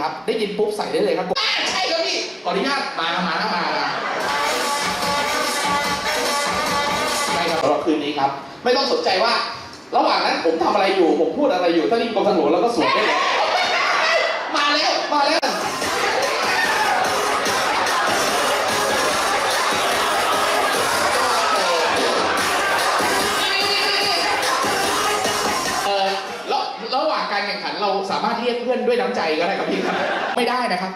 ครับ ได้ยินปุ๊บใส่ได้เลยครับอ่าใช่ครับพี่ขออนุญาตมามามามามาใช่ครับสำหรับคืนนี้ครับ ไม่ต้องสนใจว่า ระหว่างนั้นผมทำอะไรอยู่ ผมพูดอะไรอยู่ถ้ารีบกรมทางหลวงแล้วก็สวนได้เลยมาแล้ว มาแล้วามารถเรียกเพื่อนด้วยน้ำใจก็ได้ครับพี่ครับไม่ได้นะครับ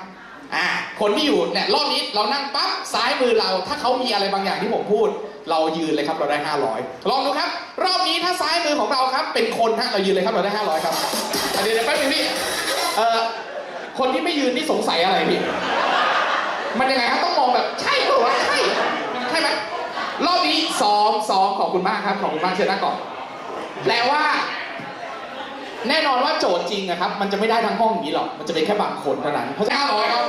อ่าคนที่อยู่เนี่ยรอบนี้เรานั่งปั๊บซ้ายมือเรา ถ้าเขามีอะไรบางอย่างที่ผมพูด เรายืนเลยครับเราได้ 500 ลองดูครับ รอบนี้ถ้าซ้ายมือของเราครับ เป็นคนฮะเรายืนเลยครับเราได้ 500 ครับอันเดี๋ยวเดี๋ยวแป๊บนึงพี่เอ่อคนที่ไม่ยืนนี่สงสัยอะไรพี่มันยังไงครับต้องมองแบบใช่หรือวะใช่ใช่ไหมรอบนี้ซ้อมซ้อมขอบคุณมากครับขอบคุณมากเชิญนั่งก่อนแปลว่า แน่นอนว่าโจทย์จริงนะครับ มันจะไม่ได้ทั้งห้องอย่างนี้หรอก มันจะเป็นแค่บางคนเท่านั้นเพราะฉะนั้น500ครับ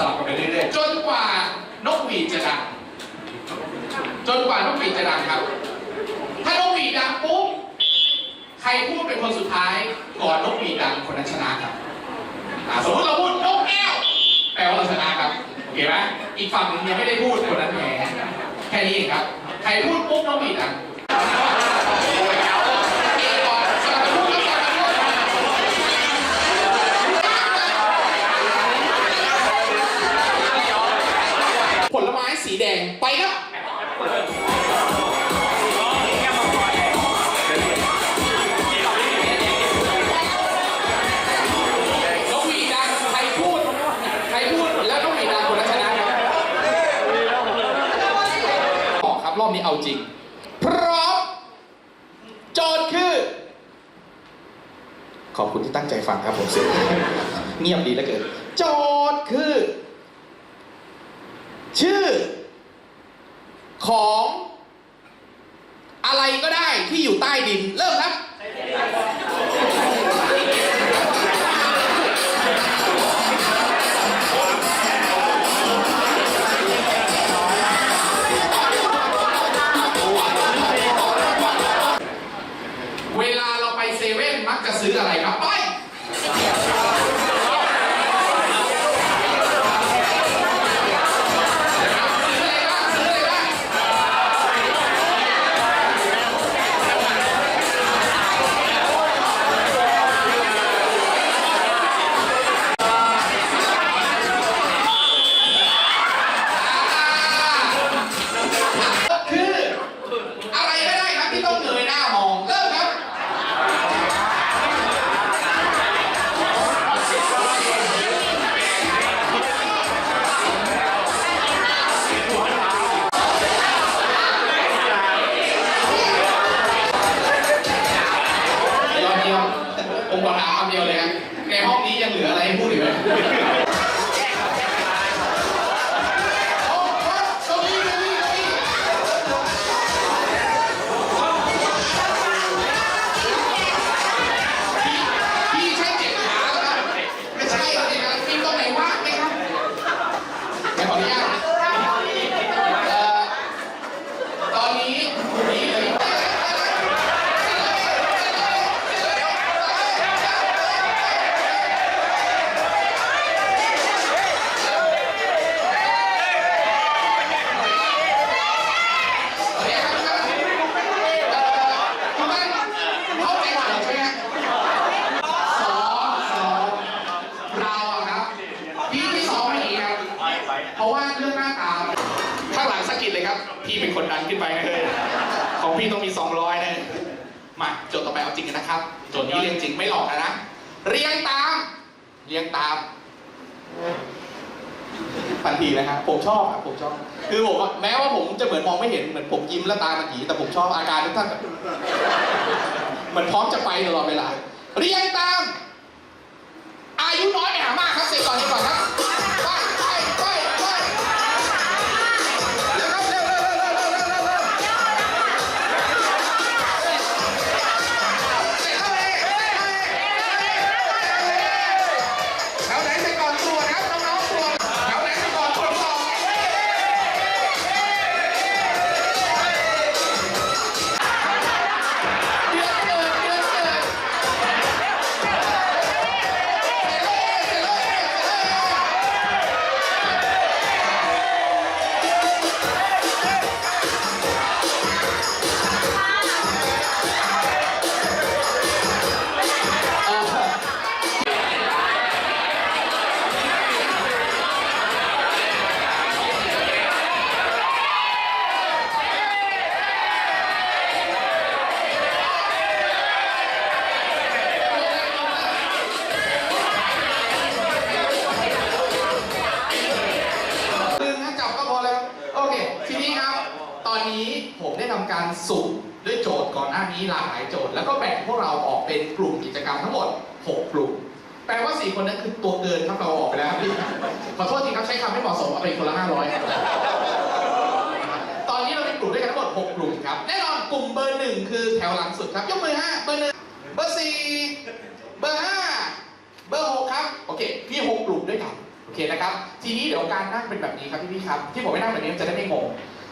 สลับกันไปเรื่อยๆ จนกว่านกหวีดจะดัง จนกว่านกหวีดจะดังครับ ถ้านกหวีดดังปุ๊บ ใครพูดเป็นคนสุดท้ายก่อนนกหวีดดังคนนั้นชนะครับอ่าสมมติเราพูดนกแก้วแปลว่าเราชนะครับโอเคไหมอีกฝั่งหนึงยังไม่ได้พูดคนนั้นแพ้แค่นี้เองครับ ใครพูดปุ๊บนกหวีดดัง นี้เอาจริง พร้อมโจทย์คือ ขอบคุณที่ตั้งใจฟังครับผมเสียงเงียบดีเหลือเกินโจทย์คือ ชื่อ ของ อะไรก็ได้ที่อยู่ใต้ดิน เริ่มครับ ซื้ออะไรครับ ไป ถามคำเดียวเลยครับในห้องนี้ยังเหลืออะไรให้พูดอีกไหม ทีนะครับผมชอบครับผมชอบ คือผมอะแม้ว่าผมจะเหมือนมองไม่เห็นเหมือนผมยิ้มแล้วตามันหยีแต่ผมชอบอาการทุกท่านเหมือนพร้อมจะไปตลอดเวลา เรียงตาม อายุน้อยไปหามากครับเสกก่อนเสกก่อนครับ เราออกไปแล้วครับพี่ขอโทษทีครับใช้คำไม่เหมาะสมเอาไปคนละ500ครับตอนนี้เราเป็นกลุ่มด้วยกันทั้งหมด6กลุ่มครับ แน่นอนกลุ่มเบอร์หนึ่งคือแถวหลังสุดครับ ยกมือฮะเบอร์หนึ่งเบอร์สี่เบอร์ห้าเบอร์หกครับ โอเค มีหกกลุ่มด้วยกัน โอเคนะครับ ทีนี้เดี๋ยวการนั่งเป็นแบบนี้ครับพี่ๆครับ ที่ผมไม่นั่งแบบนี้มันจะได้ไม่งง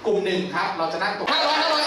กลุ่มหนึ่งครับ เราจะนั่งตรงห้าร้อยห้าร้อย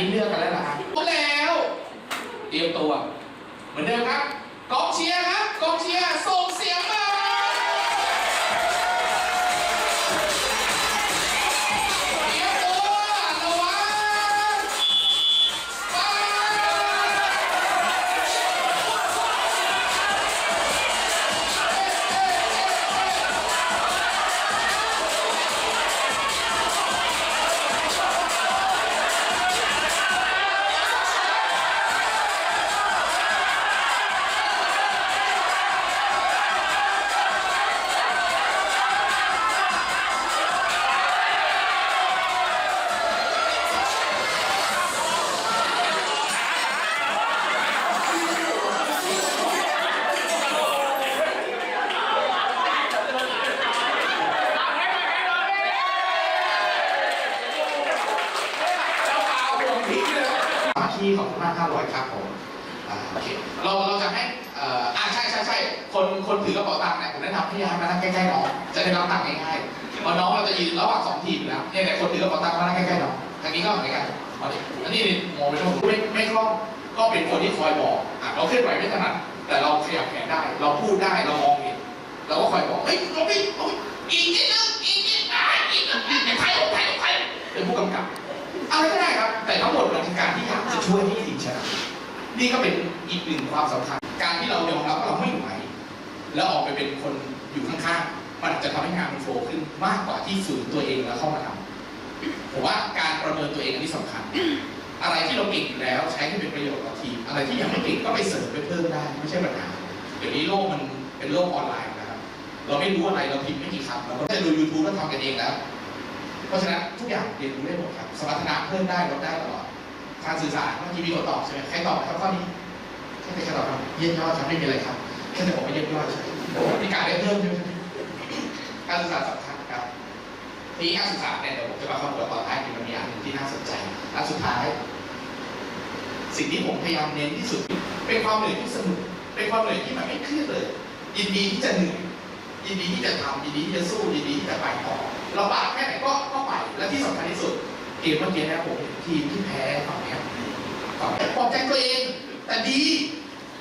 นี้เลือกกันแล้วนะครับแล้ว เตรียมตัว เหมือนเดิมครับกองเชีย เราพูดได้เรามองเห็นเราก็คอยบอกเฮ้ยลงไปลงไปอีกนิดนึงอีกนิดอะอีกนิดอะใครใครใครเป็นผู้กำกับอะไรก็ได้ครับ แต่ทั้งหมดมันคือการที่อยากจะช่วยให้ทีมชนะนี่ก็เป็นอีกหนึ่งความสำคัญ การที่เรายอมรับว่าเราไม่ไหวแล้วออกไปเป็นคนอยู่ข้างๆ มันจะทำให้งานมันโฟล์ขึ้นมากกว่าที่ฝืนตัวเองแล้วเข้ามาทำผมว่าการประเมินตัวเองอันนี้สำคัญ อะไรที่เราเก่งอยู่แล้วใช้ให้เป็นประโยชน์ต่อทีม อะไรที่ยังไม่เก่งก็ไปเสริมไปเพิ่มได้ ไม่ใช่ปัญหา เดี๋ยวนี้โลกมันเป็นโลกออนไลน์นะครับ เราไม่รู้อะไรเราพิมพ์ไม่กี่คำเราก็จะดู YouTube แล้วทำกันเองแล้วเพราะฉะนั้นทุกอย่างเรียนรู้ได้หมดครับ สมรรถนะเพิ่มได้ลดได้ตลอด การสื่อสารเมื่อกี้มีคนตอบใช่ไหมใครตอบครับข้อนี้ใช่ใครตอบครับเยี่ยมยอดครับไม่มีอะไรครับแค่จะบอกว่าเยี่ยมยอดใช่มีการได้เพิ่มใช่ไหมการสื่อสารสำคัญครับทีนี้การสื่อสารเนี่ยเดี๋ยวผมจะมาคำนวณต่อท้ายมันมีอันหนึ่งที่น่าสนใจอันสุดท้าย สิ่งที่ผมพยายามเน้นที่สุด เป็นความเหนื่อยที่สนุก เป็นความเหนื่อยที่มันไม่เครียดเลย ยินดีที่จะเหนื่อยยินดีที่จะทำยินดีที่จะสู้ยินดีที่จะไปต่อเราบากแค่ไหนก็ก็ไปและที่สำคัญที่สุดเกมเมื่อกี้นะผมทีมที่แพ้ฝั่งเนี้ยฝั่งเนี้ปลอบใจตัวเองแต่ดี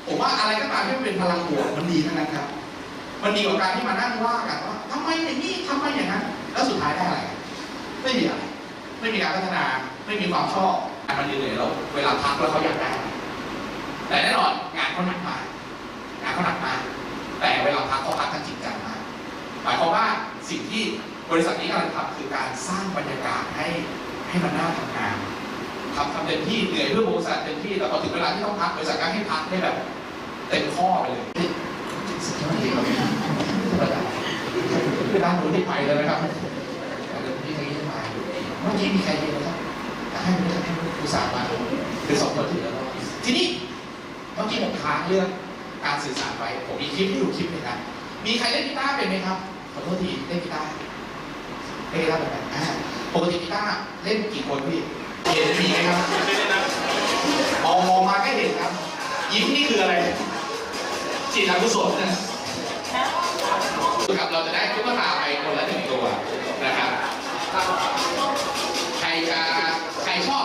ผมว่าอะไรก็ตามที่มันเป็นพลังบวกมันดีทั้งนั้นครับ มันดีกว่าการที่มานั่งว่ากันว่าทำไมอย่างนี้ทำไมอย่างนั้น แล้วสุดท้ายได้อะไรไม่มีอะไรไม่มีการพัฒนาไม่มีความชอบมันเหนื่อยแล้วเวลาพักแล้วเขาอยากได้แต่แน่นอนงานเขาหนักมากานเขาหนักมากแต่เวลาพักเขาพักกันจริงจังมากหมายความว่าสิ่งที่บริษัทนี้กำลังทำคือการสร้างบรรยากาศให้ให้มันน่าทำงานทำทำเต็มที่เหนื่อยเพื่อบริษัทเต็มที่แต่พอถึงเวลาที่ต้องพักบริษัทก็ให้พักได้แบบเต็มข้อไปเลยสุดยอดจริงครับด้านนู้นที่ไปแล้วนะครับแต่เดี๋ยวพี่ทางนี้จะมาเมื่อกี้มีใครเห็นไหมครับให้ไม่ได้ให้อุตส่าห์มาเป็นสองคนที่แล้วทีนี้เมื่อกี้ผมค้างเรื่อง การสื่อสารไว้ ผมมีคลิปให้ดูคลิปหนึ่งครับมีใครเล่นกีตาร์เป็นไหมครับขอโทษทีเล่นกีตาร์เล่นกีตาร์แบบไหนอ่าปกติกีตาร์เล่นกี่คนพี่เห็นมีไหมครับมองมองมาก็เห็นครับ ยิ้มนี่คืออะไร จิตอกุศลนะครับเราจะได้ตุ๊กตาไปคนละหนึ่งตัวนะครับ ใครจะใครชอบ